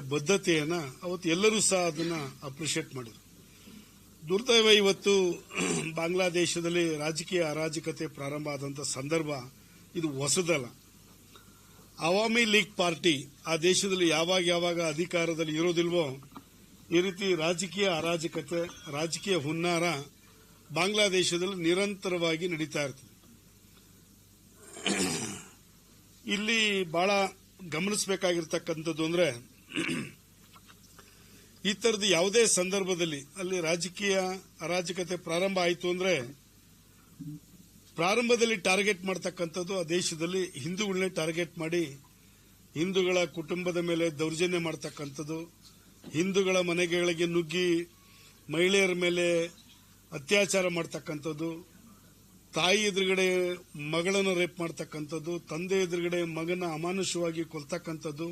ಬದ್ಧತೆಯನ್ನ ಅವತ್ತು ಎಲ್ಲರೂ ಸಹ ಅದನ್ನ ಅಪ್ರಿಷಿಯೇಟ್ ಮಾಡಿದ್ರು. ದುರ್ದೈವ ಇವತ್ತು ಬಾಂಗ್ಲಾದೇಶದಲ್ಲಿ ರಾಜಕೀಯ ಅರಾಜಕತೆ ಪ್ರಾರಂಭ ಆದಂತ ಸಂದರ್ಭ ಇದು ಹೊಸದಲ್ಲ. ಅವಾಮಿ ಲೀಗ್ ಪಾರ್ಟಿ ಆ ದೇಶದಲ್ಲಿ ಯಾವಾಗ ಯಾವಾಗ ಅಧಿಕಾರದಲ್ಲಿ ಇರೋದಿಲ್ವೋ ಈ ರೀತಿ ರಾಜಕೀಯ ಅರಾಜಕತೆ, ರಾಜಕೀಯ ಹುನ್ನಾರ ಬಾಂಗ್ಲಾದೇಶದಲ್ಲಿ ನಿರಂತರವಾಗಿ ನಡೀತಾ ಇರ್ತದೆ. ಇಲ್ಲಿ ಬಹಳ ಗಮನಿಸಬೇಕಾಗಿರ್ತಕ್ಕಂಥದ್ದು ಅಂದ್ರೆ ಈ ತರದ ಯಾವುದೇ ಸಂದರ್ಭದಲ್ಲಿ ಅಲ್ಲಿ ರಾಜಕೀಯ ಅರಾಜಕತೆ ಪ್ರಾರಂಭ ಆಯಿತು ಅಂದ್ರೆ ಪ್ರಾರಂಭದಲ್ಲಿ ಟಾರ್ಗೆಟ್ ಮಾಡ್ತಕ್ಕಂಥದ್ದು ಆ ದೇಶದಲ್ಲಿ ಹಿಂದೂಗಳನ್ನೇ ಟಾರ್ಗೆಟ್ ಮಾಡಿ ಹಿಂದೂಗಳ ಕುಟುಂಬದ ಮೇಲೆ ದೌರ್ಜನ್ಯ ಮಾಡ್ತಕ್ಕಂಥದ್ದು, ಹಿಂದೂಗಳ ಮನೆಗಳಿಗೆ ನುಗ್ಗಿ ಮಹಿಳೆಯರ ಮೇಲೆ ಅತ್ಯಾಚಾರ ಮಾಡ್ತಕ್ಕಂಥದ್ದು, ತಾಯಿ ಎದುರುಗಡೆ ಮಗಳನ್ನು ರೇಪ್ ಮಾಡ್ತಕ್ಕಂಥದ್ದು, ತಂದೆ ಎದುರುಗಡೆ ಮಗನ ಅಮಾನುಷವಾಗಿ ಕೊಲ್ತಕ್ಕಂಥದ್ದು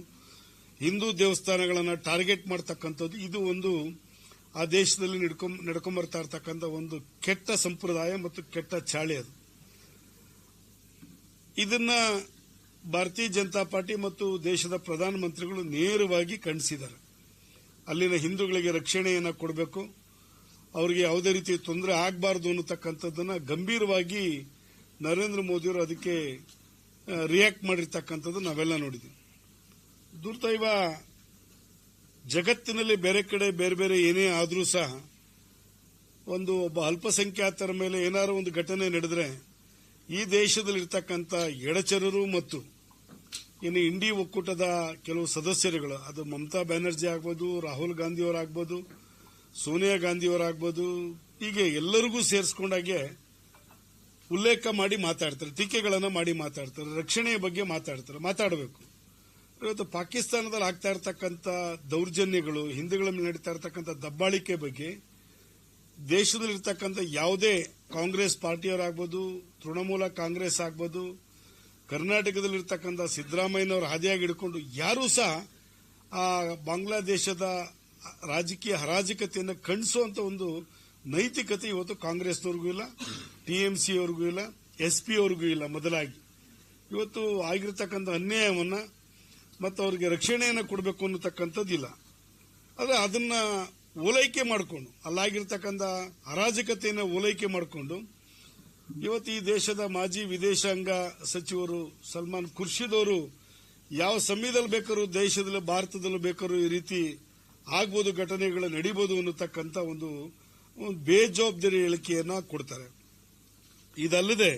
ಹಿಂದೂ ದೇವಸ್ಥಾನಗಳನ್ನು ಟಾರ್ಗೆಟ್ ಮಾಡ್ತಕ್ಕಂಥದ್ದು ಇದು ಒಂದು ಆ ದೇಶದಲ್ಲಿ ನಡ್ಕೊಂಡ್ ನಡ್ಕೊಂಬರ್ತಾ ಇರ್ತಕ್ಕಂಥ ಒಂದು ಕೆಟ್ಟ ಸಂಪ್ರದಾಯ ಮತ್ತು ಕೆಟ್ಟ ಚಾಳಿ ಅದು. ಇದನ್ನ ಭಾರತೀಯ ಜನತಾ ಪಾರ್ಟಿ ಮತ್ತು ದೇಶದ ಪ್ರಧಾನಮಂತ್ರಿಗಳು ನೇರವಾಗಿ ಖಂಡಿಸಿದ್ದಾರೆ. ಅಲ್ಲಿನ ಹಿಂದೂಗಳಿಗೆ ರಕ್ಷಣೆಯನ್ನು ಕೊಡಬೇಕು, ಅವರಿಗೆ ಯಾವುದೇ ರೀತಿ ತೊಂದರೆ ಆಗಬಾರದು ಅನ್ನತಕ್ಕಂಥದ್ದನ್ನ ಗಂಭೀರವಾಗಿ ನರೇಂದ್ರ ಮೋದಿಯವರು ಅದಕ್ಕೆ ರಿಯಾಕ್ಟ್ ಮಾಡಿರ್ತಕ್ಕಂಥದ್ದು ನಾವೆಲ್ಲ ನೋಡಿದ್ವಿ ದುರ್ದೈವ ಜಗತ್ತಿನಲ್ಲಿ ಬೇರೆ ಕಡೆ ಬೇರೆ ಬೇರೆ ಏನೇ ಆದರೂ ಸಹ ಒಂದು ಒಬ್ಬ ಅಲ್ಪಸಂಖ್ಯಾತರ ಮೇಲೆ ಏನಾದರೂ ಒಂದು ಘಟನೆ ನಡೆದರೆ ಈ ದೇಶದಲ್ಲಿರ್ತಕ್ಕಂಥ ಎಡಚರರು ಮತ್ತು ಇನ್ನು ಇಂಡಿ ಒಕ್ಕೂಟದ ಕೆಲವು ಸದಸ್ಯರುಗಳು, ಅದು ಮಮತಾ ಬ್ಯಾನರ್ಜಿ ಆಗ್ಬೋದು, ರಾಹುಲ್ ಗಾಂಧಿಯವರಾಗ್ಬೋದು, ಸೋನಿಯಾ ಗಾಂಧಿಯವರಾಗ್ಬೋದು, ಹೀಗೆ ಎಲ್ಲರಿಗೂ ಸೇರಿಸ್ಕೊಂಡಾಗೆ ಉಲ್ಲೇಖ ಮಾಡಿ ಮಾತಾಡ್ತಾರೆ, ಟೀಕೆಗಳನ್ನು ಮಾಡಿ ಮಾತಾಡ್ತಾರೆ, ರಕ್ಷಣೆಯ ಬಗ್ಗೆ ಮಾತಾಡ್ತಾರೆ, ಮಾತಾಡಬೇಕು. ಇವತ್ತು ಪಾಕಿಸ್ತಾನದಲ್ಲಿ ಆಗ್ತಾ ಇರತಕ್ಕಂಥ ದೌರ್ಜನ್ಯಗಳು, ಹಿಂದೂಗಳ ಮೇಲೆ ನಡೀತಾ ಇರತಕ್ಕಂಥ ದಬ್ಬಾಳಿಕೆ ಬಗ್ಗೆ ದೇಶದಲ್ಲಿರ್ತಕ್ಕಂಥ ಯಾವುದೇ ಕಾಂಗ್ರೆಸ್ ಪಾರ್ಟಿಯವರಾಗ್ಬೋದು, ತೃಣಮೂಲ ಕಾಂಗ್ರೆಸ್ ಆಗ್ಬೋದು, ಕರ್ನಾಟಕದಲ್ಲಿರ್ತಕ್ಕಂಥ ಸಿದ್ದರಾಮಯ್ಯನವರು ಹಾದಿಯಾಗಿ ಹಿಡ್ಕೊಂಡು ಯಾರೂ ಸಹ ಆ ಬಾಂಗ್ಲಾದೇಶದ ರಾಜಕೀಯ ಹರಾಜಕತೆಯನ್ನು ಖಂಡಿಸುವಂತ ಒಂದು ನೈತಿಕತೆ ಇವತ್ತು ಕಾಂಗ್ರೆಸ್ನವ್ರಿಗೂ ಇಲ್ಲ ಟಿಎಂಸಿಯವ್ರಿಗೂ ಇಲ್ಲ, ಎಸ್ ಪಿ ಅವ್ರಿಗೂ ಇಲ್ಲ ಮೊದಲಾಗಿ. ಇವತ್ತು ಆಗಿರತಕ್ಕಂಥ ಅನ್ಯಾಯವನ್ನ ಮತ್ತು ಅವರಿಗೆ ರಕ್ಷಣೆಯನ್ನು ಕೊಡಬೇಕು ಅನ್ನತಕ್ಕಂಥದ್ದಿಲ್ಲ. ಆದರೆ ಅದನ್ನು ಓಲೈಕೆ ಮಾಡಿಕೊಂಡು, ಅಲ್ಲಾಗಿರ್ತಕ್ಕಂಥ ಅರಾಜಕತೆಯನ್ನು ಓಲೈಕೆ ಮಾಡಿಕೊಂಡು, ಇವತ್ತು ಈ ದೇಶದ ಮಾಜಿ ವಿದೇಶಾಂಗ ಸಚಿವರು ಸಲ್ಮಾನ್ ಖುರ್ಷಿದ್ ಅವರು ಯಾವ ಸಮಯದಲ್ಲಿ ಬೇಕಾದ್ರೂ ದೇಶದಲ್ಲಿ, ಭಾರತದಲ್ಲೂ ಬೇಕಾದ್ರೂ ಈ ರೀತಿ ಆಗ್ಬೋದು, ಘಟನೆಗಳು ನಡೀಬಹುದು ಅನ್ನತಕ್ಕಂಥ ಒಂದು ಬೇಜವಾಬ್ದಾರಿ ಹೇಳಿಕೆಯನ್ನು ಕೊಡ್ತಾರೆ. ಇದಲ್ಲದೆ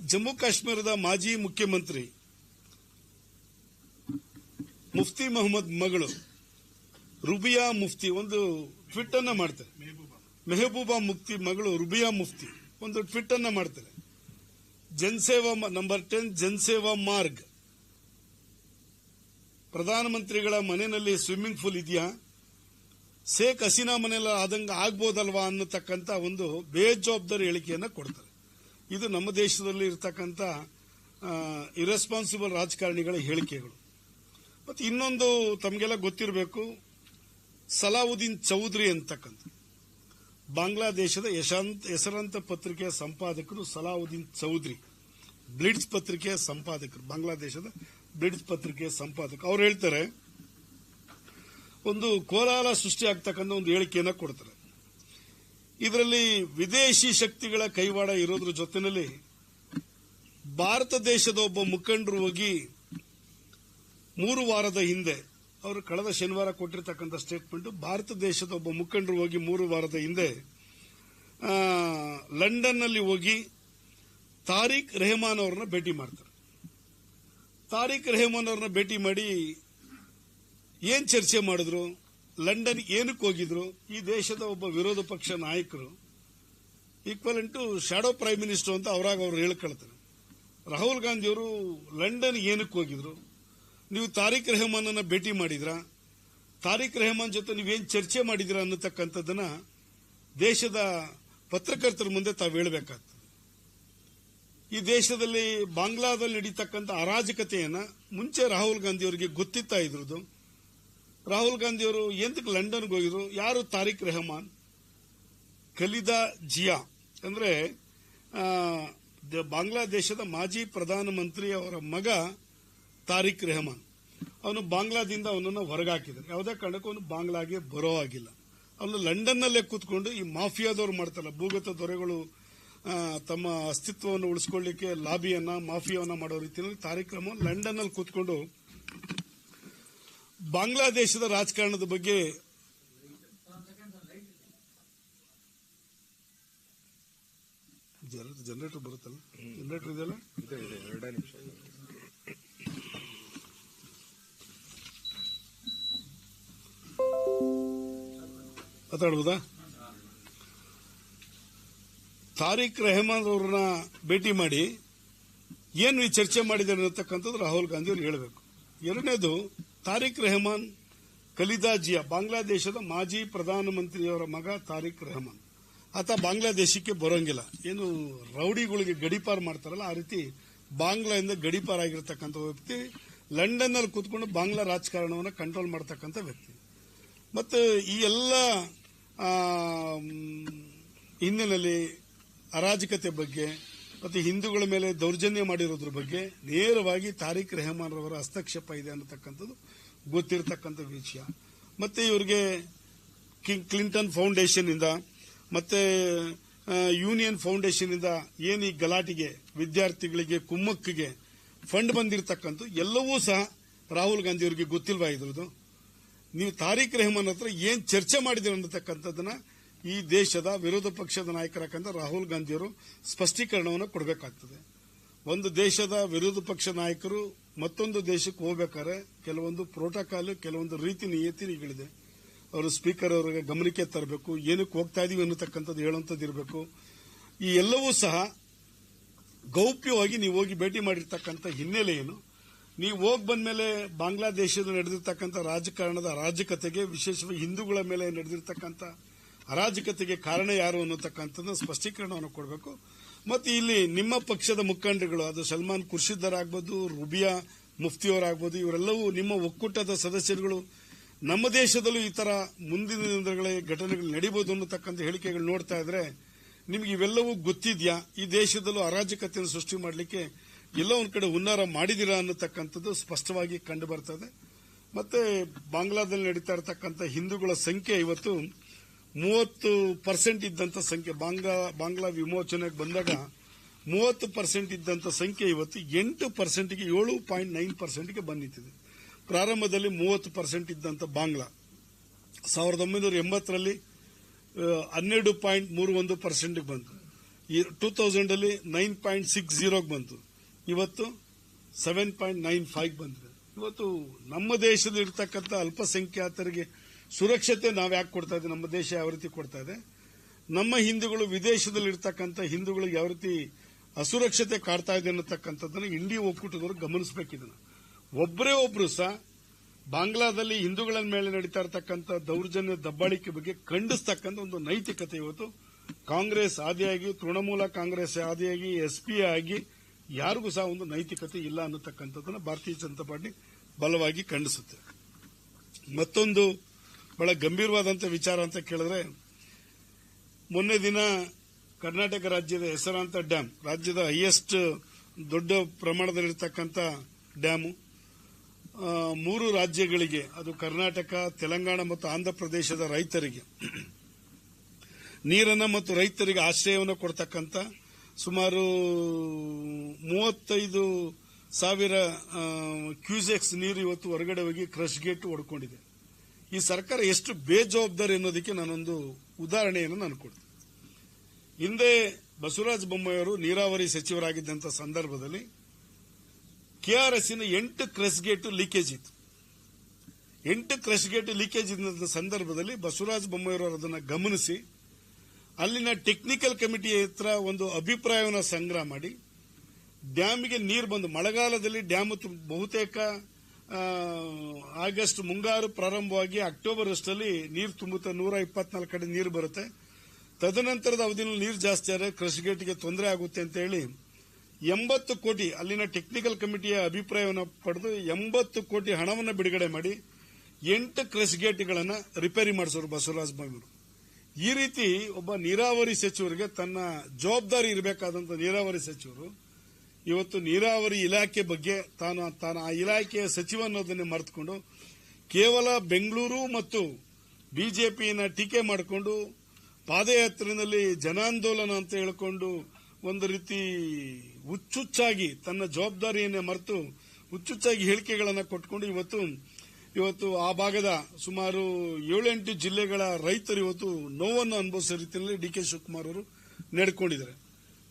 ಜಮ್ಮು ಕಾಶ್ಮೀರದ ಮಾಜಿ ಮುಖ್ಯಮಂತ್ರಿ ಮುಫ್ತಿ ಮೊಹಮ್ಮದ್ ಮಗಳು ರುಬಿಯಾ ಮುಫ್ತಿ, ಒಂದು ಟ್ವಿಟ್ ಅನ್ನ ಮಾಡ್ತಾರೆ. ಮೆಹಬೂಬಾ ಮುಫ್ತಿ ಮಗಳು ರುಬಿಯಾ ಮುಫ್ತಿ, ಒಂದು ಟ್ವಿಟ್ ಅನ್ನ ಮಾಡ್ತಾರೆ. ಜನಸೇವಾ ನಂಬರ್ ಟೆನ್ ಜನಸೇವಾ ಮಾರ್ಗ್. ಪ್ರಧಾನಮಂತ್ರಿಗಳ ಮನೆಯಲ್ಲಿ ಸ್ವಿಮ್ಮಿಂಗ್ ಪೂಲ್ ಇದೆಯಾ? ಶೇಖ್ ಹಸೀನಾ ಮನೆಯಲ್ಲಿ ಆದಂಗೆ ಆಗ್ಬೋದಲ್ವಾ ಅನ್ನತಕ್ಕಂಥ ಒಂದು ಬೇಜವಾಬ್ದಾರಿ ಹೇಳಿಕೆಯನ್ನು ಕೊಡ್ತಾರೆ. ಇದು ನಮ್ಮ ದೇಶದಲ್ಲಿ ಇರತಕ್ಕಂಥ ಇರೆಸ್ಪಾನ್ಸಿಬಲ್ ರಾಜಕಾರಣಿಗಳ ಹೇಳಿಕೆಗಳು. ಮತ್ತೆ ಇನ್ನೊಂದು ತಮಗೆಲ್ಲ ಗೊತ್ತಿರಬೇಕು, ಸಲಾವುದ್ದೀನ್ ಚೌಧರಿ ಅಂತಕ್ಕಂಥ. ಬಾಂಗ್ಲಾದೇಶದ ಯಶಾಂತ್ ಹೆಸರಾಂತ ಪತ್ರಿಕೆಯ ಸಂಪಾದಕರು ಸಲಾವುದ್ದೀನ್ ಚೌಧರಿ. ಬ್ಲಿಡ್ಸ್ ಪತ್ರಿಕೆಯ ಸಂಪಾದಕರು, ಬಾಂಗ್ಲಾದೇಶದ ಬ್ಲಿಡ್ಸ್ ಪತ್ರಿಕೆಯ ಸಂಪಾದಕ. ಅವ್ರು ಹೇಳ್ತಾರೆ, ಒಂದು ಕೋಲಾರ ಸೃಷ್ಟಿ ಆಗ್ತಕ್ಕಂಥ ಒಂದು ಹೇಳಿಕೆಯನ್ನು ಕೊಡ್ತಾರೆ. ಇದರಲ್ಲಿ ವಿದೇಶಿ ಶಕ್ತಿಗಳ ಕೈವಾಡ ಇರೋದ್ರ ಜೊತೆಯಲ್ಲಿ ಭಾರತ ದೇಶದ ಒಬ್ಬ ಮುಖಂಡರು ಹೋಗಿ ಮೂರು ವಾರದ ಹಿಂದೆ ಅವರು ಕಳೆದ ಶನಿವಾರ ಕೊಟ್ಟಿರ್ತಕ್ಕಂಥ ಸ್ಟೇಟ್ಮೆಂಟ್ ಭಾರತ ದೇಶದ ಒಬ್ಬ ಮುಖಂಡರು ಹೋಗಿ ಮೂರು ವಾರದ ಹಿಂದೆ ಲಂಡನ್ನಲ್ಲಿ ಹೋಗಿ ತಾರಿಕ್ ರೆಹಮಾನ್ ಅವ್ರನ್ನ ಭೇಟಿ ಮಾಡ್ತಾರೆ. ತಾರಿಕ್ ರೆಹಮಾನ್ ಅವ್ರನ್ನ ಭೇಟಿ ಮಾಡಿ ಏನ್ ಚರ್ಚೆ ಮಾಡಿದ್ರು? ಲಂಡನ್ ಏನಕ್ಕೆ ಹೋಗಿದ್ರು? ಈ ದೇಶದ ಒಬ್ಬ ವಿರೋಧ ಪಕ್ಷ ನಾಯಕರು equal to shadow prime minister ಅಂತ ಅವರಾಗ ಅವ್ರು ಹೇಳ್ಕೊಳ್ತಾರೆ. ರಾಹುಲ್ ಗಾಂಧಿ ಅವರು ಲಂಡನ್ ಏನಕ್ಕೆ ಹೋಗಿದ್ರು? ನೀವು ತಾರಿಕ್ ರೆಹಮಾನ್ ಅನ್ನ ಭೇಟಿ ಮಾಡಿದ್ರ? ತಾರಿಕ್ ರೆಹಮಾನ್ ಜೊತೆ ನೀವೇನ್ ಚರ್ಚೆ ಮಾಡಿದ್ರ ಅನ್ನತಕ್ಕಂಥದ್ದನ್ನ ದೇಶದ ಪತ್ರಕರ್ತರ ಮುಂದೆ ತಾವು ಹೇಳಬೇಕಾಗ್ತದೆ. ಈ ದೇಶದಲ್ಲಿ ಬಾಂಗ್ಲಾದಲ್ಲಿ ನಡೀತಕ್ಕಂಥ ಅರಾಜಕತೆಯನ್ನ ಮುಂಚೆ ರಾಹುಲ್ ಗಾಂಧಿ ಅವರಿಗೆ ಗೊತ್ತಿತ್ತಾ ಇದ್ರದ್ದು ರಾಹುಲ್ ಗಾಂಧಿ ಅವರು ಎಂತಕ್ಕೆ ಲಂಡನ್ಗೆ ಹೋಗಿದ್ರು? ಯಾರು ತಾರಿಕ್ ರೆಹಮಾನ್? ಖಲೀದಾ ಜಿಯಾ. ಅಂದ್ರೆ ಬಾಂಗ್ಲಾದೇಶದ ಮಾಜಿ ಪ್ರಧಾನಮಂತ್ರಿ ಅವರ ಮಗ ತಾರಿಕ್ ರೆಹಮಾನ್. ಅವನು ಬಾಂಗ್ಲಾದಿಂದ ಅವನನ್ನು ಹೊರಗಾಕಿದ್ದಾರೆ ಯಾವುದೇ ಕಾರಣಕ್ಕೂ ಅವನು ಬಾಂಗ್ಲಾಗೆ ಬರೋ ಆಗಿಲ್ಲ ಅವನು ಲಂಡನ್ನಲ್ಲೇ ಕೂತ್ಕೊಂಡು ಈ ಮಾಫಿಯಾದವರು ಮಾಡ್ತಾರಲ್ಲ ಭೂಗತ ದೊರೆಗಳು ತಮ್ಮ ಅಸ್ತಿತ್ವವನ್ನು ಉಳಿಸ್ಕೊಳ್ಳಿಕ್ಕೆ ಲಾಬಿಯನ್ನ ಮಾಫಿಯಾವನ್ನ ಮಾಡೋ ರೀತಿಯಲ್ಲಿ ತಾರಿಕ್ ರಹಮಾನ್ ಲಂಡನ್ನಲ್ಲಿ ಕೂತ್ಕೊಂಡು ಬಾಂಗ್ಲಾದೇಶದ ರಾಜಕಾರಣದ ಬಗ್ಗೆ ಜನರೇಟರ್ ಬರುತ್ತಲ್ಲ? ಜನರೇಟರ್ ಇದೆಯಲ್ಲ ಇದೆ ಇದೆ ಎರಡೇ ನಿಮಿಷ ಮಾತಾಡ್ಬೋದಾ? ತಾರಿಕ್ ರೆಹಮಾನ್ ಅವ್ರನ್ನ ಭೇಟಿ ಮಾಡಿ ಏನು ಈ ಚರ್ಚೆ ಮಾಡಿದ್ದಾರೆ ಅನ್ನತಕ್ಕಂಥದ್ದು ರಾಹುಲ್ ಗಾಂಧಿ ಅವರು ಹೇಳಬೇಕು. ಎರಡನೇದು, ತಾರಿಕ್ ರೆಹಮಾನ್ ಖಲೀದಾ ಜಿಯಾ, ಬಾಂಗ್ಲಾದೇಶದ ಮಾಜಿ ಪ್ರಧಾನಮಂತ್ರಿಯವರ ಮಗ ತಾರಿಕ್ ರೆಹಮಾನ್. ಆತ ಬಾಂಗ್ಲಾದೇಶಕ್ಕೆ ಬರೋಂಗಿಲ್ಲ. ಏನು ರೌಡಿಗಳಿಗೆ ಗಡಿಪಾರ್ ಮಾಡ್ತಾರಲ್ಲ, ಆ ರೀತಿ ಬಾಂಗ್ಲಾದಿಂದ ಗಡಿಪಾರ್ ಆಗಿರತಕ್ಕಂಥ ವ್ಯಕ್ತಿ, ಲಂಡನ್ನಲ್ಲಿ ಕೂತ್ಕೊಂಡು ಬಾಂಗ್ಲಾ ರಾಜಕಾರಣವನ್ನು ಕಂಟ್ರೋಲ್ ಮಾಡ್ತಕ್ಕಂಥ ವ್ಯಕ್ತಿ. ಮತ್ತು ಈ ಎಲ್ಲ ಹಿನ್ನೆಲೆಯಲ್ಲಿ ಅರಾಜಕತೆ ಬಗ್ಗೆ ಮತ್ತು ಹಿಂದೂಗಳ ಮೇಲೆ ದೌರ್ಜನ್ಯ ಮಾಡಿರೋದ್ರ ಬಗ್ಗೆ ನೇರವಾಗಿ ತಾರಿಕ್ ರೆಹಮಾನ್ ರವರ ಹಸ್ತಕ್ಷೇಪ ಇದೆ ಅನ್ನತಕ್ಕಂಥದ್ದು ಗೊತ್ತಿರತಕ್ಕಂಥ ವಿಷಯ. ಮತ್ತೆ ಇವರಿಗೆ ಕಿಂಗ್ ಕ್ಲಿಂಟನ್ ಫೌಂಡೇಶನ್ ಇಂದ ಮತ್ತೆ ಯೂನಿಯನ್ ಫೌಂಡೇಶನ್ ಇಂದ ಏನು ಈ ಗಲಾಟೆಗೆ, ವಿದ್ಯಾರ್ಥಿಗಳಿಗೆ ಕುಮ್ಮಕ್ಕಿಗೆ ಫಂಡ್ ಬಂದಿರತಕ್ಕಂಥ ಎಲ್ಲವೂ ಸಹ ರಾಹುಲ್ ಗಾಂಧಿ ಅವರಿಗೆ ಗೊತ್ತಿಲ್ವಾ ಇದ್ರದ್ದು? ನೀವು ತಾರಿಕ್ ರೆಹಮಾನ್ ಹತ್ರ ಏನ್ ಚರ್ಚೆ ಮಾಡಿದಿರಿ ಅನ್ನತಕ್ಕಂಥದ್ದನ್ನ ಈ ದೇಶದ ವಿರೋಧ ಪಕ್ಷದ ನಾಯಕರಾಕಂತ ರಾಹುಲ್ ಗಾಂಧಿಯವರು ಸ್ಪಷ್ಟೀಕರಣವನ್ನು ಕೊಡಬೇಕಾಗ್ತದೆ. ಒಂದು ದೇಶದ ವಿರೋಧ ಪಕ್ಷ ನಾಯಕರು ಮತ್ತೊಂದು ದೇಶಕ್ಕೆ ಹೋಗ್ಬೇಕಾದ್ರೆ ಕೆಲವೊಂದು ಪ್ರೋಟೋಕಾಲ್, ಕೆಲವೊಂದು ರೀತಿ ನಿಯತಿಗಳಿದೆ ಅವರು ಸ್ಪೀಕರ್ ಅವರಿಗೆ ಗಮನಕ್ಕೆ ತರಬೇಕು, ಏನಕ್ಕೆ ಹೋಗ್ತಾ ಇದೀವಿ ಅನ್ನತಕ್ಕಂಥದ್ದು ಹೇಳುವಂಥದ್ದು ಇರಬೇಕು. ಈ ಎಲ್ಲವೂ ಸಹ ಗೌಪ್ಯವಾಗಿ ನೀವು ಹೋಗಿ ಭೇಟಿ ಮಾಡಿರ್ತಕ್ಕಂಥ ಹಿನ್ನೆಲೆ ಏನು ನೀವು ಹೋಗಿ ಬಂದ್ಮೇಲೆ ಬಾಂಗ್ಲಾದೇಶದಲ್ಲಿ ನಡೆದಿರ್ತಕ್ಕಂಥ ರಾಜಕಾರಣದ ಅರಾಜಕತೆಗೆ, ವಿಶೇಷವಾಗಿ ಹಿಂದೂಗಳ ಮೇಲೆ ನಡೆದಿರ್ತಕ್ಕಂಥ ಅರಾಜಕತೆಗೆ ಕಾರಣ ಯಾರು ಅನ್ನತಕ್ಕಂಥದ್ದು ಸ್ಪಷ್ಟೀಕರಣವನ್ನು ಕೊಡಬೇಕು. ಮತ್ತು ಇಲ್ಲಿ ನಿಮ್ಮ ಪಕ್ಷದ ಮುಖಂಡರುಗಳು, ಅದು ಸಲ್ಮಾನ್ ಖುರ್ಷಿದ್ದರ್ ಆಗ್ಬೋದು, ರುಬಿಯಾ ಮುಫ್ತಿಯವರಾಗ್ಬೋದು, ಇವರೆಲ್ಲವೂ ನಿಮ್ಮ ಒಕ್ಕೂಟದ ಸದಸ್ಯರುಗಳು, ನಮ್ಮ ದೇಶದಲ್ಲೂ ಈ ತರ ಮುಂದಿನ ದಿನಗಳ ಘಟನೆಗಳು ನಡೀಬಹುದು ಅನ್ನತಕ್ಕಂಥ ಹೇಳಿಕೆಗಳು ನೋಡ್ತಾ ಇದ್ರೆ ನಿಮಗೆ ಇವೆಲ್ಲವೂ ಗೊತ್ತಿದ್ಯಾ? ಈ ದೇಶದಲ್ಲೂ ಅರಾಜಕತೆಯನ್ನು ಸೃಷ್ಟಿ ಮಾಡಲಿಕ್ಕೆ ಎಲ್ಲ ಒಂದು ಕಡೆ ಹುನ್ನಾರ ಮಾಡಿದಿರಾ ಅನ್ನತಕ್ಕಂಥದ್ದು ಸ್ಪಷ್ಟವಾಗಿ ಕಂಡು ಬರ್ತದೆ ಮತ್ತೆ ಬಾಂಗ್ಲಾದಲ್ಲಿ ನಡೀತಾ ಇರತಕ್ಕಂಥ ಹಿಂದೂಗಳ ಸಂಖ್ಯೆ ಇವತ್ತು ಮೂವತ್ತು ಪರ್ಸೆಂಟ್ ಇದ್ದಂತ ಸಂಖ್ಯೆ. ಬಾಂಗ್ಲಾ ಬಾಂಗ್ಲಾ ವಿಮೋಚನೆಗೆ ಬಂದಾಗ ಮೂವತ್ತು ಪರ್ಸೆಂಟ್ ಇದ್ದಂತ ಸಂಖ್ಯೆ ಇವತ್ತು ಎಂಟು ಪರ್ಸೆಂಟ್ಗೆ ಏಳು ಪಾಯಿಂಟ್ ನೈನ್ ಪರ್ಸೆಂಟ್ಗೆ ಬಂದಿತ್ತಿದೆ. ಪ್ರಾರಂಭದಲ್ಲಿ ಮೂವತ್ತು ಪರ್ಸೆಂಟ್ ಇದ್ದಂತ ಬಾಂಗ್ಲಾ. ಸಾವಿರದ ಒಂಬೈನೂರ ಎಂಬತ್ತರಲ್ಲಿ ಹನ್ನೆರಡು ಪಾಯಿಂಟ್ ಮೂರು ಒಂದು ಪರ್ಸೆಂಟ್ಗೆ ಬಂತು. ಟೂ ತೌಸಂಡಲ್ಲಿ ನೈನ್ ಪಾಯಿಂಟ್ ಸಿಕ್ಸ್ ಜೀರೋಗೆ ಬಂತು. ಇವತ್ತು ಸೆವೆನ್ ಪಾಯಿಂಟ್ ನೈನ್ ಫೈವ್ ಬಂದಿದೆ. ಇವತ್ತು ನಮ್ಮ ದೇಶದಲ್ಲಿ ಇರ್ತಕ್ಕಂಥ ಅಲ್ಪಸಂಖ್ಯಾತರಿಗೆ ಸುರಕ್ಷತೆ ನಾವು ಯಾಕೆ ಕೊಡ್ತಾ ಇದ್ದೀವಿ ನಮ್ಮ ದೇಶ ಯಾವ ರೀತಿ ಕೊಡ್ತಾ ಇದೆ? ನಮ್ಮ ಹಿಂದೂಗಳು ವಿದೇಶದಲ್ಲಿ ಇರ್ತಕ್ಕಂಥ ಹಿಂದೂಗಳಿಗೆ ಯಾವ ರೀತಿ ಅಸುರಕ್ಷತೆ ಕಾಡ್ತಾ ಇದೆ ಅನ್ನತಕ್ಕಂಥದ್ದನ್ನು ಇಂಡಿಯಾ ಒಕ್ಕೂಟದವರು ಗಮನಿಸಬೇಕಿದ್ದಾನೆ ಒಬ್ಬರೇ ಒಬ್ರು ಸಹ ಬಾಂಗ್ಲಾದಲ್ಲಿ ಹಿಂದೂಗಳ ಮೇಲೆ ನಡೀತಾ ಇರತಕ್ಕಂಥ ದೌರ್ಜನ್ಯ ದಬ್ಬಾಳಿಕೆ ಬಗ್ಗೆ ಖಂಡಿಸ್ತಕ್ಕಂಥ ಒಂದು ನೈತಿಕತೆ ಇವತ್ತು. ಕಾಂಗ್ರೆಸ್ ಆದಿಯಾಗಿ, ತೃಣಮೂಲ ಕಾಂಗ್ರೆಸ್ ಆದಿಯಾಗಿ ಎಸ್ಪಿ ಆಗಿ ಯಾರಿಗೂ ಸಹ ಒಂದು ನೈತಿಕತೆ ಇಲ್ಲ ಅನ್ನತಕ್ಕಂಥದ್ದನ್ನು ಭಾರತೀಯ ಜನತಾ ಪಾರ್ಟಿ ಬಲವಾಗಿ ಖಂಡಿಸುತ್ತೆ. ಮತ್ತೊಂದು ಬಹಳ ಗಂಭೀರವಾದಂಥ ವಿಚಾರ ಅಂತ ಕೇಳಿದ್ರೆ, ಮೊನ್ನೆ ದಿನ ಕರ್ನಾಟಕ ರಾಜ್ಯದ ಹೆಸರಾಂತ ಡ್ಯಾಮ್ ರಾಜ್ಯದ ಹೈಯೆಸ್ಟ್ ದೊಡ್ಡ ಪ್ರಮಾಣದಲ್ಲಿರ್ತಕ್ಕಂಥ ಡ್ಯಾಮು ಮೂರು ರಾಜ್ಯಗಳಿಗೆ, ಅದು ಕರ್ನಾಟಕ, ತೆಲಂಗಾಣ ಮತ್ತು ಆಂಧ್ರ ಪ್ರದೇಶದ ರೈತರಿಗೆ, ನೀರನ್ನು ಮತ್ತು ರೈತರಿಗೆ ಆಶ್ರಯವನ್ನು ಕೊಡ್ತಕ್ಕಂಥ ಸುಮಾರು ಮೂವತ್ತೈದು ಸಾವಿರ ಕ್ಯೂಸೆಕ್ಸ್ ನೀರು ಇವತ್ತು ಹೊರಗಡೆ ಹೋಗಿ ಕ್ರಶ್ ಗೇಟ್ ಹೊಡ್ಕೊಂಡಿದೆ. ಈ ಸರ್ಕಾರ ಎಷ್ಟು ಬೇಜವಾಬ್ದಾರಿ ಅನ್ನೋದಕ್ಕೆ ನಾನೊಂದು ಉದಾಹರಣೆಯನ್ನು ನಾನು ಕೊಡ್ತೀನಿ. ಹಿಂದೆ ಬಸವರಾಜ ಬೊಮ್ಮಾಯಿಯವರು ನೀರಾವರಿ ಸಚಿವರಾಗಿದ್ದಂಥ ಸಂದರ್ಭದಲ್ಲಿ ಕೆಆರ್ಎಸ್ನ ಎಂಟು ಕ್ರಶ್ ಗೇಟ್ ಲೀಕೇಜ್ ಇತ್ತು. ಎಂಟು ಕ್ರಶ್ ಗೇಟ್ ಲೀಕೇಜ್ ಇದ್ದಂಥ ಸಂದರ್ಭದಲ್ಲಿ ಬಸವರಾಜ ಬೊಮ್ಮಾಯಿಯವರು ಅದನ್ನು ಗಮನಿಸಿ ಅಲ್ಲಿನ ಟೆಕ್ನಿಕಲ್ ಕಮಿಟಿ ಹತ್ರ ಒಂದು ಅಭಿಪ್ರಾಯವನ್ನು ಸಂಗ್ರಹ ಮಾಡಿ. ಡ್ಯಾಮ್ಗೆ ನೀರು ಬಂದು, ಮಳೆಗಾಲದಲ್ಲಿ ಡ್ಯಾಮ್ ಬಹುತೇಕ ಆಗಸ್ಟ್ ಮುಂಗಾರು ಪ್ರಾರಂಭವಾಗಿ ಅಕ್ಟೋಬರ್ ಅಷ್ಟರಲ್ಲಿ ನೀರು ತುಂಬುತ್ತೆ. ನೂರ ಇಪ್ಪತ್ನಾಲ್ಕು ಕಡೆ ನೀರು ಬರುತ್ತೆ. ತದನಂತರದ ಅವಧಿಯಲ್ಲಿ ನೀರು ಜಾಸ್ತಿ ಆದರೆ ಕೃಷಿ ಗೇಟ್ಗೆ ತೊಂದರೆ ಆಗುತ್ತೆ ಅಂತ ಹೇಳಿ ಎಂಬತ್ತು ಕೋಟಿ ಅಲ್ಲಿನ ಟೆಕ್ನಿಕಲ್ ಕಮಿಟಿಯ ಅಭಿಪ್ರಾಯವನ್ನು ಪಡೆದು ಎಂಬತ್ತು ಕೋಟಿ ಹಣವನ್ನು ಬಿಡುಗಡೆ ಮಾಡಿ ಎಂಟು ಕ್ರಸ್ ಗೇಟ್ಗಳನ್ನು ರಿಪೇರಿ ಮಾಡಿಸೋರು ಬಸವರಾಜ ಬೊಮ್ಮಾಯಿಯವರು ಈ ರೀತಿ ಒಬ್ಬ ನೀರಾವರಿ ಸಚಿವರಿಗೆ ತನ್ನ ಜವಾಬ್ದಾರಿ ಇರಬೇಕಾದಂತ ನೀರಾವರಿ ಸಚಿವರು, ಇವತ್ತು ನೀರಾವರಿ ಇಲಾಖೆ ಬಗ್ಗೆ ತಾನು ತಾನು ಆ ಇಲಾಖೆಯ ಸಚಿವ ಅನ್ನೋದನ್ನೇ ಮರೆತುಕೊಂಡು ಕೇವಲ ಬೆಂಗಳೂರು ಮತ್ತು ಬಿಜೆಪಿಯನ್ನ ಟೀಕೆ ಮಾಡಿಕೊಂಡು ಪಾದಯಾತ್ರೆಯಲ್ಲಿ ಜನಾಂದೋಲನ ಅಂತ ಹೇಳಿಕೊಂಡು ಒಂದು ರೀತಿ ಹುಚ್ಚುಚ್ಚಾಗಿ ತನ್ನ ಜವಾಬ್ದಾರಿಯನ್ನೇ ಮರೆತು ಹುಚ್ಚುಚ್ಚಾಗಿ ಹೇಳಿಕೆಗಳನ್ನು ಕೊಟ್ಕೊಂಡು ಇವತ್ತು ಇವತ್ತು ಆ ಭಾಗದ ಸುಮಾರು ಏಳೆಂಟು ಜಿಲ್ಲೆಗಳ ರೈತರು ಇವತ್ತು ನೋವನ್ನು ಅನುಭವಿಸೋ ರೀತಿಯಲ್ಲಿ ಡಿ ಕೆ ಶಿವಕುಮಾರ್ ಅವರು ನಡ್ಕೊಂಡಿದ್ದಾರೆ.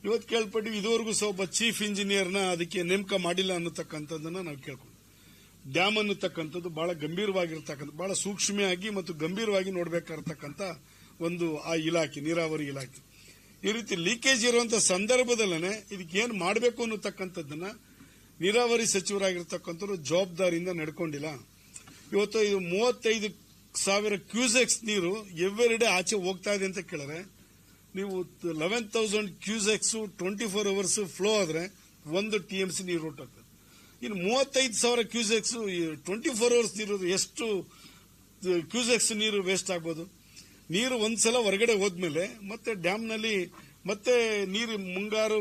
ಇವತ್ತು ಕೇಳ್ಪಟ್ಟು, ಇದುವರೆಗೂ ಸಹ ಒಬ್ಬ ಚೀಫ್ ಇಂಜಿನಿಯರ್ನ ಅದಕ್ಕೆ ನೇಮಕ ಮಾಡಿಲ್ಲ ಅನ್ನತಕ್ಕಂಥದ್ದನ್ನ ನಾವು ಕೇಳ್ಕೊಂಡು ಡ್ಯಾಮ್ ಅನ್ನತಕ್ಕಂಥದ್ದು ಬಹಳ ಗಂಭೀರವಾಗಿರ್ತಕ್ಕಂಥ, ಬಹಳ ಸೂಕ್ಷ್ಮಿಯಾಗಿ ಮತ್ತು ಗಂಭೀರವಾಗಿ ನೋಡಬೇಕಾಗಿರ್ತಕ್ಕಂಥ ಒಂದು ಆ ಇಲಾಖೆ, ನೀರಾವರಿ ಇಲಾಖೆ. ಈ ರೀತಿ ಲೀಕೇಜ್ ಇರುವಂತಹ ಸಂದರ್ಭದಲ್ಲೇ ಇದಕ್ಕೆ ಏನು ಮಾಡಬೇಕು ಅನ್ನತಕ್ಕಂಥದ್ದನ್ನ ನೀರಾವರಿ ಸಚಿವರಾಗಿರ್ತಕ್ಕಂಥವ್ರು ಜವಾಬ್ದಾರಿಯಿಂದ ನಡ್ಕೊಂಡಿಲ್ಲ. ಇವತ್ತು ಇದು ಮೂವತ್ತೈದು ಸಾವಿರ ಕ್ಯೂಸೆಕ್ಸ್ ನೀರು ಎವ್ರಿ ಡೇ ಆಚೆ ಹೋಗ್ತಾ ಇದೆ ಅಂತ ಕೇಳಿದ್ರೆ, ನೀವು eleven thousand cusecs twenty four hours flow ಆದ್ರೆ ಒಂದು ಟಿ ಎಂ ಸಿ ನೀರು ಹೊರಟೋಗ್ತದೆ ಇನ್ನು ಮೂವತ್ತೈದು ಸಾವಿರ ಕ್ಯೂಸೆಕ್ಸ್ ಟ್ವೆಂಟಿ ಫೋರ್ ಅವರ್ಸ್ ನೀರು, ಎಷ್ಟು ಕ್ಯೂಸೆಕ್ಸ್ ನೀರು ವೇಸ್ಟ್ ಆಗ್ಬೋದು? ನೀರು ಒಂದ್ಸಲ ಹೊರಗಡೆ ಹೋದ್ಮೇಲೆ ಮತ್ತೆ ಡ್ಯಾಮ್ನಲ್ಲಿ ಮತ್ತೆ ನೀರು ಮುಂಗಾರು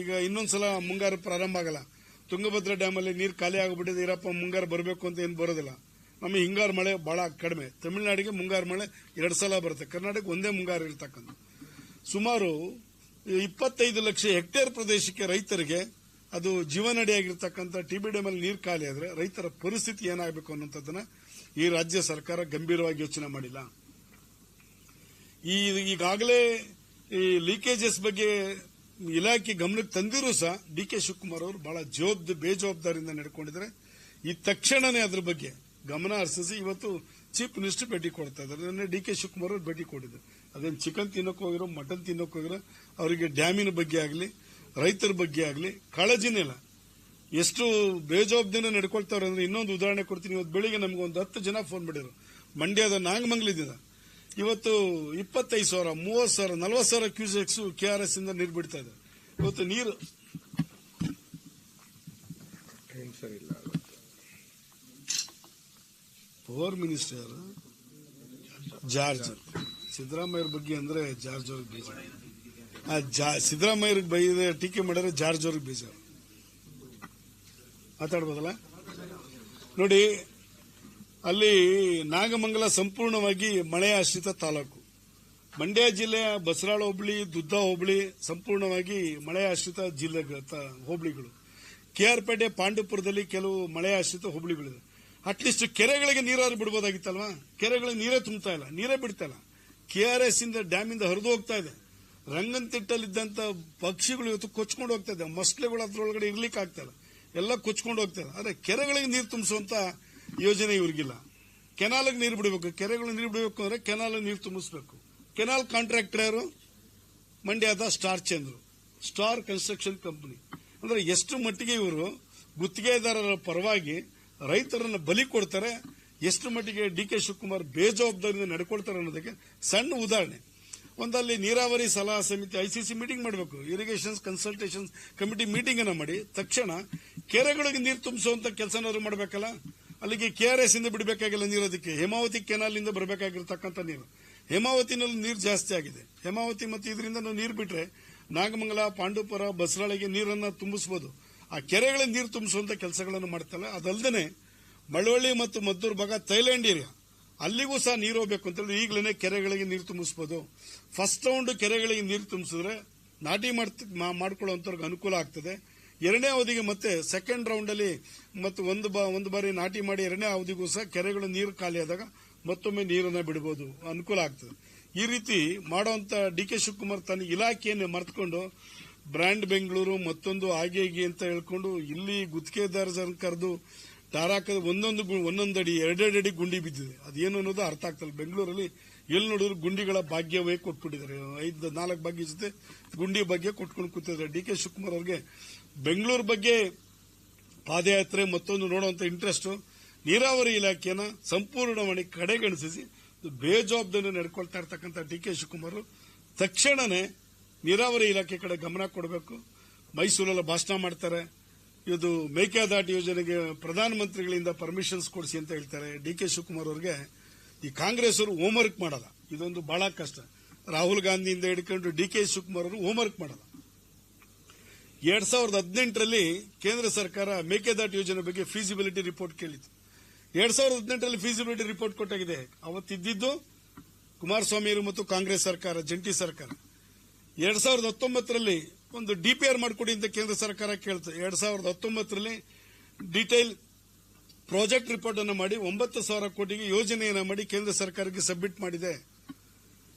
ಈಗ ಇನ್ನೊಂದ್ಸಲ ಮುಂಗಾರು ಪ್ರಾರಂಭ ಆಗಲ್ಲ. ತುಂಗಭದ್ರಾ ಡ್ಯಾಮಲ್ಲಿ ನೀರು ಖಾಲಿ ಆಗಿಬಿಟ್ಟಿದೆ, ಇರಪ್ಪ ಮುಂಗಾರು ಬರಬೇಕು ಅಂತ ಏನು ಬರೋದಿಲ್ಲ. ನಮಗೆ ಹಿಂಗಾರು ಮಳೆ ಬಹಳ ಕಡಿಮೆ. ತಮಿಳುನಾಡಿಗೆ ಮುಂಗಾರು ಮಳೆ ಎರಡು ಸಲ ಬರುತ್ತೆ. ಕರ್ನಾಟಕ ಒಂದೇ ಮುಂಗಾರು ಇರ್ತಕ್ಕಂಥ ಸುಮಾರು ಇಪ್ಪತ್ತೈದು ಲಕ್ಷ ಹೆಕ್ಟೇರ್ ಪ್ರದೇಶಕ್ಕೆ ರೈತರಿಗೆ ಅದು ಜೀವನಡಿಯಾಗಿರ್ತಕ್ಕಂಥ ಟಿಬಿ ಡ್ಯಾಮ್ ಅಲ್ಲಿ ನೀರು ಖಾಲಿ ಆದರೆ ರೈತರ ಪರಿಸ್ಥಿತಿ ಏನಾಗಬೇಕು ಅನ್ನೋಂಥದ್ದನ್ನ ಈ ರಾಜ್ಯ ಸರ್ಕಾರ ಗಂಭೀರವಾಗಿ ಯೋಚನೆ ಮಾಡಿಲ್ಲ. ಈ ಈಗಾಗಲೇ ಈ ಲೀಕೇಜಸ್ ಬಗ್ಗೆ ಇಲಾಖೆ ಗಮನಕ್ಕೆ ತಂದಿರೂ ಸಹ ಡಿ ಕೆ ಶಿವಕುಮಾರ್ ಅವರು ಬಹಳ ಜವಾಬ್ದ, ಬೇಜವಾಬ್ದಾರಿಯಿಂದ ನಡ್ಕೊಂಡಿದ್ದಾರೆ. ಈ ತಕ್ಷಣನೇ ಅದ್ರ ಬಗ್ಗೆ ಗಮನ ಹರಿಸಿ ಇವತ್ತು ಚೀಫ್ ಮಿನಿಸ್ಟರ್ ಭೇಟಿ ಕೊಡ್ತಾ ಇದ್ದಾರೆ. ಡಿ ಕೆ ಶಿವಕುಮಾರ್ ಅವರು ಭೇಟಿ ಕೊಟ್ಟಿದ್ದಾರೆ. ಅದೇನು ಚಿಕನ್ ತಿನ್ನೋಕೆ ಹೋಗಿರೋ ಮಟನ್ ತಿನ್ನೋಕೆ ಹೋಗಿರೋ ಅವರಿಗೆ ಡ್ಯಾಮಿನ ಬಗ್ಗೆ ಆಗಲಿ, ರೈತರ ಬಗ್ಗೆ ಆಗಲಿ, ಕಾಳಜಿನೇ ಇಲ್ಲ. ಎಷ್ಟು ಬೇಜವಾಬ್ದಿನ ನಡ್ಕೊಳ್ತಾರೆ ಅಂದ್ರೆ ಇನ್ನೊಂದು ಉದಾಹರಣೆ ಕೊಡ್ತೀನಿ. ಇವತ್ತು ಬೆಳಿಗ್ಗೆ ನಮ್ಗೆ ಒಂದು ಹತ್ತು ಜನ ಫೋನ್ ಮಾಡಿದ್ರು. ಮಂಡ್ಯದ ನಾಗಮಂಗ್ಲದಿಂದ. ಇವತ್ತು ಇಪ್ಪತ್ತೈದು ಸಾವಿರ, ಮೂವತ್ತು ಸಾವಿರ, ನಲ್ವತ್ತು ಸಾವಿರ ಕ್ಯೂಸೆಕ್ಸ್ ಕೆ ಆರ್ ಎಸ್ ಇಂದ ನೀರು ಬಿಡ್ತಾ ಇದೆ. ಇವತ್ತು ನೀರು ಸರಿ ಇಲ್ಲ ಪವರ್ ಮಿನಿಸ್ಟರ್ ಜಾರ್ಜ್ ಸಿದ್ದರಾಮಯ್ಯರ ಬಗ್ಗೆ ಅಂದ್ರೆ ಜಾರ್ಜ್ ಅವ್ರಿಗೆ ಬೇಜಾರು. ಆ, ಜಾ- ಬೈದ ಟೀಕೆ ಮಾಡಿದ್ರೆ ಜಾರ್ಜ್ ಅವ್ರಿಗೆ ಬೇಜಾರು. ಮಾತಾಡ್ಬೋದಲ್ಲ? ನೋಡಿ, ಅಲ್ಲಿ ನಾಗಮಂಗಲ ಸಂಪೂರ್ಣವಾಗಿ ಮಳೆ ಆಶ್ರಿತ ತಾಲೂಕು. ಮಂಡ್ಯ ಜಿಲ್ಲೆಯ ಬಸರಾಳ ಹೋಬಳಿ, ದುದ್ದ ಹೋಬಳಿ ಸಂಪೂರ್ಣವಾಗಿ ಮಳೆ ಆಶ್ರಿತ ಜಿಲ್ಲೆ ಹೋಬಳಿಗಳು. ಕೆಆರ್ಪೇಟೆ ಪಾಂಡುಪುರದಲ್ಲಿ ಕೆಲವು ಮಳೆ ಆಶ್ರಿತ ಹೋಬಳಿಗಳಿವೆ. ಅಟ್ಲೀಸ್ಟ್ ಕೆರೆಗಳಿಗೆ ನೀರಾದ್ರು ಬಿಡ್ಬೋದಾಗಿತ್ತಲ್ವಾ? ಕೆರೆಗಳಿಗೆ ನೀರೇ ತುಂಬ್ತಾ ಇಲ್ಲ, ನೀರೇ ಬಿಡ್ತಾ ಇಲ್ಲ. ಎಸ್ ಇಂದ ಡ್ಯಾಮ್ ಇಂದ ಹರಿದು ಹೋಗ್ತಾ ಇದೆ. ರಂಗನತಿಟ್ಟಲ್ಲಿದ್ದಂಥ ಪಕ್ಷಿಗಳು ಇವತ್ತು ಕೊಚ್ಕೊಂಡು ಹೋಗ್ತಾ ಇದೆ. ಮಸ್ಲೆಗಳು ಅದ್ರೊಳಗಡೆ ಇರ್ಲಿಕ್ಕೆ ಆಗ್ತಾ ಇಲ್ಲ. ಎಲ್ಲ ಕೊಚ್ಕೊಂಡು ಹೋಗ್ತಾ ಇದೆ. ಆದ್ರೆ ಕೆರೆಗಳಿಗೆ ನೀರು ತುಂಬಿಸುವಂತ ಯೋಜನೆ ಇವ್ರಿಗಿಲ್ಲ. ಕೆನಾಲ್ಗೆ ನೀರು ಬಿಡಬೇಕು. ಕೆರೆಗಳಿಗೆ ನೀರು ಬಿಡಬೇಕು ಅಂದ್ರೆ ಕೆನಾಲ್ ನೀರು ತುಂಬಿಸ್ಬೇಕು. ಕೆನಾಲ್ ಕಾಂಟ್ರಾಕ್ಟರ್ ಯಾರು? ಮಂಡ್ಯದ star Chandru. Star construction company. ಅಂದ್ರೆ ಎಷ್ಟು ಮಟ್ಟಿಗೆ ಇವರು ಗುತ್ತಿಗೆದಾರರ ಪರವಾಗಿ ರೈತರನ್ನ ಬಲಿ ಕೊಡ್ತಾರೆ, ಎಷ್ಟು ಮಟ್ಟಿಗೆ ಡಿ ಕೆ ಶಿವಕುಮಾರ್ ಬೇಜವಾಬ್ದಾರಿಯಿಂದ ನಡ್ಕೊಳ್ತಾರೆ ಅನ್ನೋದಕ್ಕೆ ಸಣ್ಣ ಉದಾಹರಣೆ. ಒಂದಲ್ಲಿ ನೀರಾವರಿ ಸಲಹಾ ಸಮಿತಿ ಐಸಿಸಿ ಮೀಟಿಂಗ್ ಮಾಡಬೇಕು. ಇರಿಗೇಷನ್ಸ್ ಕನ್ಸಲ್ಟೇಷನ್ ಕಮಿಟಿ ಮೀಟಿಂಗ್ ಅನ್ನು ಮಾಡಿ, ತಕ್ಷಣ ಕೆರೆಗಳಿಗೆ ನೀರು ತುಂಬಿಸುವಂತ ಕೆಲಸನಾದ್ರು ಮಾಡಬೇಕಲ್ಲ? ಅಲ್ಲಿಗೆ ಕೆ ಆರ್ ಎಸ್ ಇಂದ ಬಿಡಬೇಕಾಗಿಲ್ಲ ನೀರು ಅದಕ್ಕೆ. ಹೇಮಾವತಿ ಕೆನಾಲ್ ಇಂದ ಬರಬೇಕಾಗಿರ್ತಕ್ಕಂಥ ನೀರು. ಹೇಮಾವತಿನಲ್ಲಿ ನೀರು ಜಾಸ್ತಿ ಆಗಿದೆ. ಹೇಮಾವತಿ ಮತ್ತು ಇದರಿಂದ ನಾವು ನೀರು ಬಿಟ್ರೆ ನಾಗಮಂಗಲ, ಪಾಂಡುಪುರ, ಬಸರಾಳಿಗೆ ನೀರನ್ನ ತುಂಬಿಸಬಹುದು ಆ ಕೆರೆಗಳ ನೀರು ತುಂಬಿಸುವಂತ ಕೆಲಸಗಳನ್ನು ಮಾಡ್ತಲ್ಲ ಅದಲ್ಲದೆ ಮಳವಳ್ಳಿ ಮತ್ತು ಮದ್ದೂರು ಭಾಗ ಥೈಲ್ಯಾಂಡ್ ಏರಿಯಾ. ಅಲ್ಲಿಗೂ ಸಹ ನೀರು ಹೋಗ್ಬೇಕು ಅಂತೇಳಿ ಈಗಲೇ ಕೆರೆಗಳಿಗೆ ನೀರು ತುಂಬಿಸಬಹುದು ಫಸ್ಟ್ ರೌಂಡ್ ಕೆರೆಗಳಿಗೆ ನೀರು ತುಂಬಿಸಿದ್ರೆ ನಾಟಿ ಮಾಡ್ಕೊಳ್ಳುವಂತವ್ರಿಗೆ ಅನುಕೂಲ ಆಗ್ತದೆ. ಎರಡನೇ ಅವಧಿಗೆ ಮತ್ತೆ ಸೆಕೆಂಡ್ ರೌಂಡ್ ಅಲ್ಲಿ ಮತ್ತು ಒಂದು ಒಂದು ಬಾರಿ ನಾಟಿ ಮಾಡಿ ಎರಡನೇ ಅವಧಿಗೂ ಸಹ ಕೆರೆಗಳು ನೀರು ಖಾಲಿ ಆದಾಗ ಮತ್ತೊಮ್ಮೆ ನೀರನ್ನ ಬಿಡಬಹುದು ಅನುಕೂಲ ಆಗ್ತದೆ. ಈ ರೀತಿ ಮಾಡುವಂತ ಡಿ ಕೆ ಶಿವಕುಮಾರ್ ತನ್ನ ಇಲಾಖೆಯನ್ನು ಮರೆತುಕೊಂಡು ಬ್ರ್ಯಾಂಡ್ ಬೆಂಗಳೂರು ಮತ್ತೊಂದು ಹಾಗೆ ಹೀಗೆ ಅಂತ ಹೇಳ್ಕೊಂಡು ಇಲ್ಲಿ ಗುತ್ತಿಗೆದಾರ ಕರೆದು ಟಾರಾಕದ ಒಂದೊಂದು ಒಂದೊಂದು ಅಡಿ ಎರಡೆರಡು ಅಡಿ ಗುಂಡಿ ಬಿದ್ದಿದೆ. ಅದೇನು ಅನ್ನೋದು ಅರ್ಥ ಆಗ್ತಲ್ಲ. ಬೆಂಗಳೂರಲ್ಲಿ ಎಲ್ಲಿ ನೋಡಿದ್ರು ಗುಂಡಿಗಳ ಭಾಗ್ಯವೇ ಕೊಟ್ಬಿಟ್ಟಿದ್ದಾರೆ. ಐದು, ನಾಲ್ಕು ಭಾಗ್ಯ ಜೊತೆ ಗುಂಡಿ ಬಗ್ಗೆ ಕೊಟ್ಕೊಂಡು ಕೂತಿದ್ದಾರೆ. ಡಿ ಕೆ ಶಿವಕುಮಾರ್ ಅವ್ರಿಗೆ ಬೆಂಗಳೂರು ಬಗ್ಗೆ ಪಾದಯಾತ್ರೆ, ಮತ್ತೊಂದು ನೋಡುವಂತ ಇಂಟ್ರೆಸ್ಟ್ ನೀರಾವರಿ ಇಲಾಖೆಯನ್ನ ಸಂಪೂರ್ಣವಾಗಿ ಕಡೆಗಣಿಸಿ ಬೇಜವಾಬ್ದಾರಿ ನಡ್ಕೊಳ್ತಾ ಇರ್ತಕ್ಕಂಥ ಡಿ ಕೆ ಶಿವಕುಮಾರ್ ತಕ್ಷಣನೇ ನೀರಾವರಿ ಇಲಾಖೆ ಕಡೆ ಗಮನ ಕೊಡಬೇಕು. ಮೈಸೂರಲ್ಲಿ ಭಾಷಣ ಮಾಡ್ತಾರೆ. ಇದು ಮೇಕೆದಾಟ್ ಯೋಜನೆಗೆ ಪ್ರಧಾನಮಂತ್ರಿಗಳಿಂದ ಪರ್ಮಿಷನ್ಸ್ ಕೊಡಿಸಿ ಅಂತ ಹೇಳ್ತಾರೆ. ಡಿ ಕೆ ಶಿವಕುಮಾರ್ ಅವರಿಗೆ. ಈ ಕಾಂಗ್ರೆಸ್ ಅವರು ಹೋಮ್ವರ್ಕ್ ಮಾಡಲ್ಲ. ಇದೊಂದು ಬಹಳ ಕಷ್ಟ. ರಾಹುಲ್ ಗಾಂಧಿಯಿಂದ ಹಿಡ್ಕೊಂಡು ಡಿ ಕೆ ಶಿವಕುಮಾರ್ ಅವರು ಹೋಮ್ವರ್ಕ್ ಮಾಡಲ್ಲ. ಎರಡ್ ಸಾವಿರದ ಹದಿನೆಂಟರಲ್ಲಿ ಕೇಂದ್ರ ಸರ್ಕಾರ ಮೇಕೆದಾಟ್ ಯೋಜನೆ ಬಗ್ಗೆ ಫೀಸಿಬಿಲಿಟಿ ರಿಪೋರ್ಟ್ ಕೇಳಿತ್ತು. ಎರಡ್ ಸಾವಿರದ ಹದಿನೆಂಟರಲ್ಲಿ ಫೀಸಿಬಿಲಿಟಿ ರಿಪೋರ್ಟ್ ಕೊಟ್ಟಾಗಿದೆ. ಅವತ್ತಿದ್ದು ಕುಮಾರಸ್ವಾಮಿಯವರು ಮತ್ತು ಕಾಂಗ್ರೆಸ್ ಸರ್ಕಾರ, ಜಂಟಿ ಸರ್ಕಾರ. ಎರಡ್ ಸಾವಿರದ ಹತ್ತೊಂಬತ್ತರಲ್ಲಿ ಒಂದು ಡಿಪಿಆರ್ ಮಾಡಿಕೊಡಿ ಅಂತ ಕೇಂದ್ರ ಸರ್ಕಾರ ಕೇಳ್ತು ಎರಡ್ ಸಾವಿರದ ಹತ್ತೊಂಬತ್ತರಲ್ಲಿ ಡೀಟೇಲ್ ಪ್ರಾಜೆಕ್ಟ್ ರಿಪೋರ್ಟ್ ಅನ್ನು ಮಾಡಿ ಒಂಬತ್ತು ಸಾವಿರ ಕೋಟಿಗೆ ಯೋಜನೆಯನ್ನು ಮಾಡಿ ಕೇಂದ್ರ ಸರ್ಕಾರಕ್ಕೆ ಸಬ್ಮಿಟ್ ಮಾಡಿದೆ.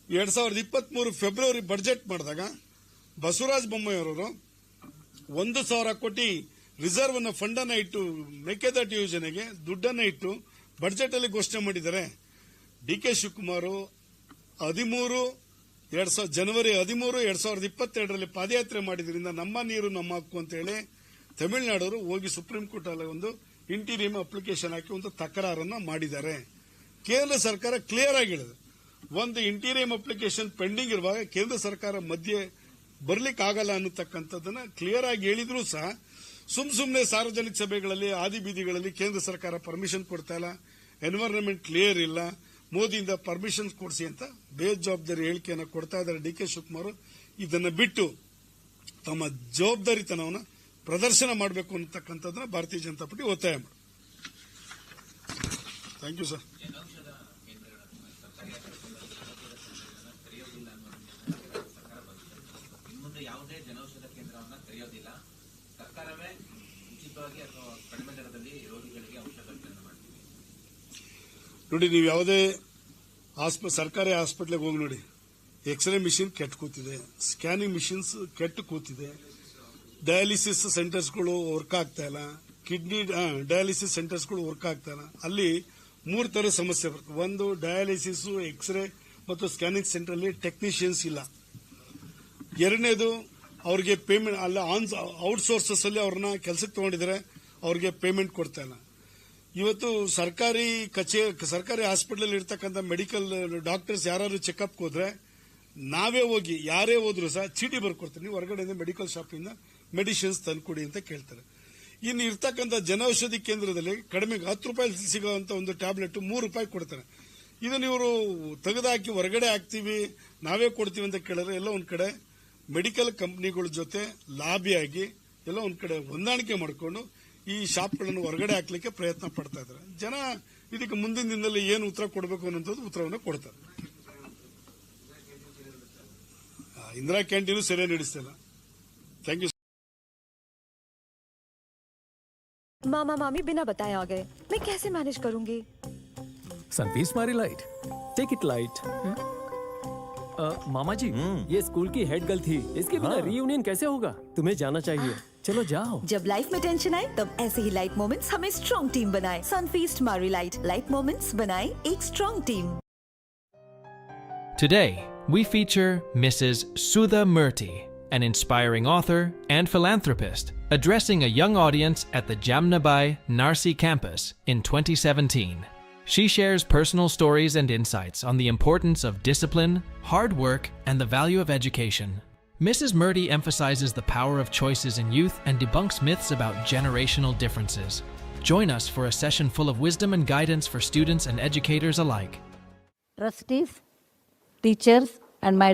ಎರಡ್ ಸಾವಿರದ ಇಪ್ಪತ್ಮೂರು ಫೆಬ್ರವರಿ ಬಜೆಟ್ ಮಾಡಿದಾಗ ಬಸವರಾಜ ಬೊಮ್ಮಾಯಿಯವರು ಒಂದು ಸಾವಿರ ಕೋಟಿ ರಿಸರ್ವ್ ಅನ್ನ ಫಂಡ್ ಅನ್ನ ಇಟ್ಟು ಮೇಕೆದಾಟು ಯೋಜನೆಗೆ ದುಡ್ಡನ್ನ ಇಟ್ಟು ಬಜೆಟ್ ಅಲ್ಲಿ ಘೋಷಣೆ ಮಾಡಿದ್ದಾರೆ. ಡಿ ಕೆ ಶಿವಕುಮಾರ್ ಹದಿಮೂರು ಎರಡ್ ಸಾವಿರ ಜನವರಿ ಹದಿಮೂರು, ಎರಡ್ ಸಾವಿರದ ಇಪ್ಪತ್ತೆರಡರಲ್ಲಿ ಪಾದಯಾತ್ರೆ ಮಾಡಿದ್ರಿಂದ ನಮ್ಮ ನೀರು ನಮ್ಮ ಹಕ್ಕು ಅಂತ ಹೇಳಿ ತಮಿಳುನಾಡವರು ಹೋಗಿ ಸುಪ್ರೀಂ ಕೋರ್ಟ್ ಅಲ್ಲಿ ಒಂದು ಇಂಟೀರಿಯಂ ಅಪ್ಲಿಕೇಶನ್ ಹಾಕಿ ಒಂದು ತಕರಾರನ್ನ ಮಾಡಿದ್ದಾರೆ. ಕೇಂದ್ರ ಸರ್ಕಾರ ಕ್ಲಿಯರ್ ಆಗಿ ಹೇಳಿದೆ ಒಂದು ಇಂಟೀರಿಯಂ ಅಪ್ಲಿಕೇಶನ್ ಪೆಂಡಿಂಗ್ ಇರುವಾಗ ಕೇಂದ್ರ ಸರ್ಕಾರ ಮಧ್ಯೆ ಬರ್ಲಿಕ್ಕೆ ಆಗಲ್ಲ ಅನ್ನತಕ್ಕಂಥದ್ದನ್ನ ಕ್ಲಿಯರ್ ಆಗಿ ಹೇಳಿದ್ರು ಸಹ ಸುಮ್ ಸುಮ್ಮನೆ ಸಾರ್ವಜನಿಕ ಸಭೆಗಳಲ್ಲಿ ಆದಿ ಬೀದಿಗಳಲ್ಲಿ ಕೇಂದ್ರ ಸರ್ಕಾರ ಪರ್ಮಿಷನ್ ಕೊಡ್ತಾ ಇಲ್ಲ. ಎನ್ವೈರನ್ಮೆಂಟ್ ಕ್ಲಿಯರ್ ಇಲ್ಲ. ಮೋದಿಯಿಂದ ಪರ್ಮಿಷನ್ ಕೊಡಿಸಿ ಅಂತ ಬೇಜವಾಬ್ದಾರಿ ಹೇಳಿಕೆಯನ್ನು ಕೊಡ್ತಾ ಇದ್ದಾರೆ ಡಿ ಕೆ ಶಿವಕುಮಾರ್ ಇದನ್ನು ಬಿಟ್ಟು ತಮ್ಮ ಜವಾಬ್ದಾರಿತನವನ್ನು ಪ್ರದರ್ಶನ ಮಾಡಬೇಕು ಅನ್ನತಕ್ಕಂಥದ್ದನ್ನ ಭಾರತೀಯ ಜನತಾ ಪಾರ್ಟಿ ಒತ್ತಾಯ ಮಾಡಿ. ಥ್ಯಾಂಕ್ ಯು ಸರ್ ಸರ್ಕಾರವೇ ಉಚಿತವಾಗಿ ಅಥವಾ ಕಡಿಮೆ ದರದಲ್ಲಿ ರೋಗಿಗಳಿಗೆ ಔಷಧ ನೋಡಿ, ನೀವು ಯಾವುದೇ ಆಸ್ಪ ಸರ್ಕಾರಿ ಹಾಸ್ಪಿಟ್ಲಿಗೆ ಹೋಗಿ ನೋಡಿ ಎಕ್ಸ್ರೇ ಮಿಷಿನ್ ಕೆಟ್ಟು ಕೂತಿದೆ ಸ್ಕ್ಯಾನಿಂಗ್ ಮಿಷಿನ್ಸ್ ಕೆಟ್ಟು ಕೂತಿದೆ ಡಯಾಲಿಸಿಸ್ ಸೆಂಟರ್ಸ್ಗಳು ವರ್ಕ್ ಆಗ್ತಾ ಇಲ್ಲ ಕಿಡ್ನಿ ಡಯಾಲಿಸಿಸ್ ಸೆಂಟರ್ಸ್ಗಳು ವರ್ಕ್ ಆಗ್ತಾ ಇಲ್ಲ. ಅಲ್ಲಿ ಮೂರು ಥರ ಸಮಸ್ಯೆ ಬರ್ತದೆ ಒಂದು ಡಯಾಲಿಸಿಸ್ ಎಕ್ಸ್ರೇ ಮತ್ತು ಸ್ಕ್ಯಾನಿಂಗ್ ಸೆಂಟರ್ ಅಲ್ಲಿ ಟೆಕ್ನಿಷಿಯನ್ಸ್ ಇಲ್ಲ. ಎರಡನೇದು, ಅವ್ರಿಗೆ ಪೇಮೆಂಟ್ ಅಲ್ಲ ಔಟ್ಸೋರ್ಸಸ್ ಅಲ್ಲಿ ಅವ್ರನ್ನ ಕೆಲಸಕ್ಕೆ ತಗೊಂಡಿದ್ರೆ ಅವ್ರಿಗೆ ಪೇಮೆಂಟ್ ಕೊಡ್ತಾ ಇಲ್ಲ. ಇವತ್ತು ಸರ್ಕಾರಿ ಕಚೇರಿ ಸರ್ಕಾರಿ ಹಾಸ್ಪಿಟಲ್ ಇರ್ತಕ್ಕಂಥ ಮೆಡಿಕಲ್ ಡಾಕ್ಟರ್ಸ್ ಯಾರು ಚೆಕಪ್ ಹೋದ್ರೆ ನಾವೇ ಹೋಗಿ, ಯಾರೇ ಹೋದ್ರು ಸಹ ಚೀಟಿ ಬರ್ಕೊಡ್ತೀನಿ ನೀವು ಹೊರಗಡೆಯಿಂದ ಮೆಡಿಕಲ್ ಶಾಪಿಂದ ಮೆಡಿಸಿನ್ಸ್ ತಂದ್ಕೊಡಿ ಅಂತ ಕೇಳ್ತಾರೆ. ಇನ್ನು ಇರ್ತಕ್ಕಂಥ ಜನೌಷಧಿ ಕೇಂದ್ರದಲ್ಲಿ ಕಡಿಮೆ ಹತ್ತು ರೂಪಾಯಿ ಸಿಗುವಂತ ಒಂದು ಟ್ಯಾಬ್ಲೆಟ್ ಮೂರು ರೂಪಾಯಿ ಕೊಡ್ತಾರೆ. ಇದನ್ನು ಇವರು ತೆಗೆದುಹಾಕಿ ಹೊರಗಡೆ ಹಾಕ್ತೀವಿ, ನಾವೇ ಕೊಡ್ತೀವಿ ಅಂತ ಕೇಳಿದ್ರೆ ಎಲ್ಲ ಒಂದು ಕಡೆ ಮೆಡಿಕಲ್ ಕಂಪ್ನಿಗಳ ಜೊತೆ ಲಾಬಿಯಾಗಿ ಎಲ್ಲ ಒಂದು ಕಡೆ ಹೊಂದಾಣಿಕೆ ಮಾಡಿಕೊಂಡು ಈ ಶಾಪ್ಗಳನ್ನು ಹೊರಗಡೆ ಹಾಕ್ಲಿಕ್ಕೆ ಪ್ರಯತ್ನ ಪಡ್ತಾ ಇದ್ದಾರೆ ಜನ ಇದಕ್ಕೆ ಮುಂದಿನ ದಿನದಲ್ಲಿ ಏನು ಉತ್ತರ ಕೊಡಬೇಕು ಅನ್ನೋಂಥದ್ದು ಉತ್ತರವನ್ನು ಕೊಡ್ತಾರೆ ಆ, ಇಂದಿರಾ ಕ್ಯಾಂಟೀನು ಸರಿಯಾಗಿ ನಡೆಸ್ತಿಲ್ಲ ಥ್ಯಾಂಕ್ ಯು मामा मामी बिना बताए आ गए मैं कैसे मैनेज करूंगी Sunfeast Marie light take it light मामा जी ये स्कूल की हेड गर्ल थी इसके बिना रीयूनियन कैसे होगा तुम्हें जाना चाहिए चलो जाओ जब लाइफ में टेंशन आए तब ऐसे ही लाइट मोमेंट्स हमें स्ट्रॉन्ग टीम बनाए Sunfeast Marie light light moments बनाए एक strong team Today, we feature Mrs. Sudha Murty, an inspiring author and philanthropist, addressing a young audience at the Jamnabai Narsi campus in 2017. She shares personal stories and insights on the importance of discipline, hard work, and the value of education. Mrs. Murty emphasizes the power of choices in youth and debunks myths about generational differences. Join us for a session full of wisdom and guidance for students and educators alike. trustees, teachers, and my